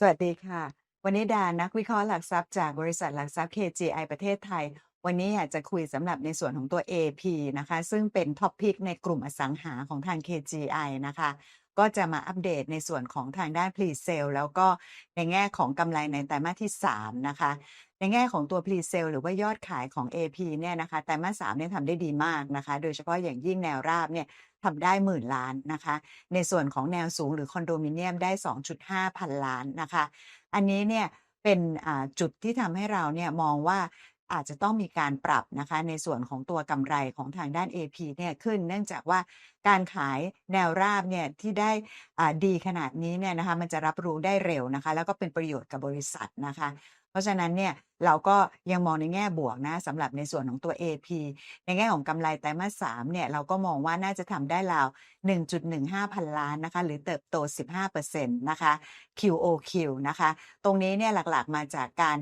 สวัสดีค่ะ วันนี้ดานักวิเคราะห์หลักทรัพย์จากบริษัทหลักทรัพย์ KGI ประเทศไทย วันนี้อยากจะคุยสำหรับในส่วนของตัว AP นะคะ ซึ่งเป็นท็อปพิกในกลุ่มอสังหาของทาง KGI นะคะ ก็จะมาอัปเดตในส่วนของทางด้าน Pre-sale แล้วก็ในแง่ของกำไรในไตรมาสที่ 3 นะคะ ในแง่ของตัว Pre-sale หรือว่ายอดขายของ AP เนี่ยนะคะไตรมาส3เนี่ยทำได้ดีมากนะคะ โดยเฉพาะอย่างยิ่งแนวราบเนี่ยทำได้หมื่นล้านนะคะ ในส่วนของแนวสูงหรือคอนโดมิเนียมได้ 2.5 พันล้านนะคะ อันนี้เนี่ยเป็นจุดที่ทำให้เราเนี่ยมองว่า อาจจะต้องมีการปรับนะคะในส่วนของตัวกำไรของทางด้าน AP เนี่ยขึ้น เนื่องจากว่าการขายแนวราบเนี่ยที่ได้อ่าดีขนาดนี้เนี่ยนะคะมันจะรับรู้ได้เร็วนะคะ แล้วก็เป็นประโยชน์กับบริษัทนะคะ เพราะฉะนั้นเนี่ยเราก็ยังมองในแง่บวกนะสำหรับในส่วนของตัว AP ในแง่ของกำไรไตรมาส3เนี่ยเราก็มองว่าน่าจะทำได้ราว 1.15 พันล้านนะคะหรือเติบโต 15%นะคะ QOQ นะคะ ตรงนี้เนี่ยหลักๆมาจากการ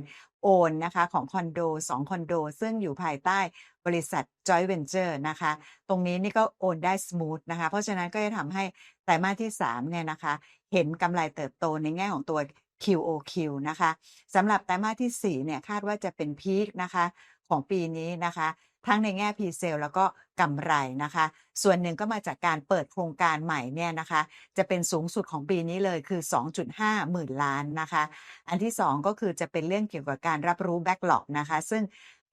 โอนนะคะของคอนโด2คอนโด ซึ่งอยู่ภายใต้บริษัท Joint Venture นะคะ ตรงนี้นี่ก็โอนได้สมูทนะคะ เพราะฉะนั้นก็จะทำให้ไตรมาสที่3เนี่ยนะคะ เห็นกำไรเติบโตในแง่ของตัว QOQ นะคะสำหรับไตรมาสที่4เนี่ยคาดว่าจะเป็นพีคนะคะของปีนี้นะคะ ทั้งในแง่ Pre-sale แล้วก็กำไรนะคะ ส่วนหนึ่งก็มาจากการเปิดโครงการใหม่เนี่ยนะคะ จะเป็นสูงสุดของปีนี้เลยคือ 2.5 หมื่นล้านนะคะ อันที่ 2 ก็คือจะเป็นเรื่องเกี่ยวกับการรับรู้ backlog นะคะ ซึ่ง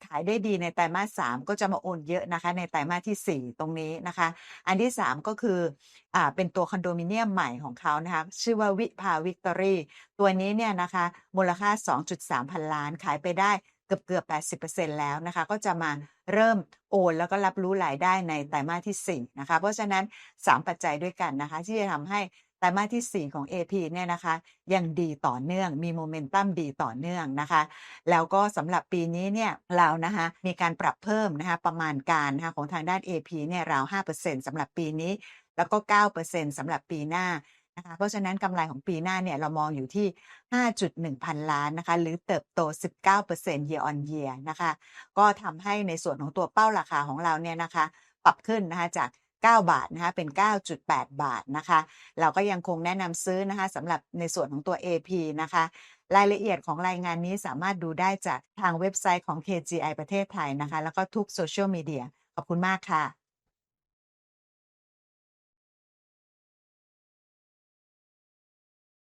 ขายได้ดีในไตรมาส 3 ก็จะมาโอนเยอะนะคะ ในไตรมาสที่ 4 ตรงนี้นะคะ อันที่ 3 ก็คืออ่าเป็นตัวคอนโดมิเนียมใหม่ของเขานะคะ ชื่อว่าวิภาวิกตอรี่ตัวนี้เนี่ยนะคะ มูลค่า 2.3 พันล้านขายไปได้ เกือบ80%แล้วนะคะ ก็จะมาเริ่มโอนแล้วก็รับรู้รายได้ในไตรมาสที่4นะคะ เพราะฉะนั้น 3 ปัจจัยด้วยกันนะคะ ที่จะทำให้ไตรมาสที่ 4 ของ AP เนี่ยนะคะ ยังดีต่อเนื่องมีโมเมนตัมดีต่อเนื่องนะคะ แล้วก็สำหรับปีนี้เนี่ยเรานะคะมีการปรับเพิ่มนะคะประมาณการนะคะของทางด้าน AP เนี่ยราว 5%สำหรับปีนี้ แล้วก็ 9%สำหรับปีหน้า นะคะเพราะฉะนั้นกำไรของปีหน้าเนี่ยเรามองอยู่ที่ 5.1 พันล้านนะคะหรือเติบโต 19% year on year นะคะก็ทำให้ในส่วนของตัวเป้าราคาของเราเนี่ยนะคะปรับขึ้นนะคะจาก 9 บาทนะคะเป็น 9.8 บาทนะคะเราก็ยังคงแนะนำซื้อนะคะสำหรับในส่วนของตัว AP นะคะรายละเอียดของรายงานนี้สามารถดูได้จากทางเว็บไซต์ของ KGI ประเทศไทยนะคะแล้วก็ทุกโซเชียลมีเดียขอบคุณมากค่ะ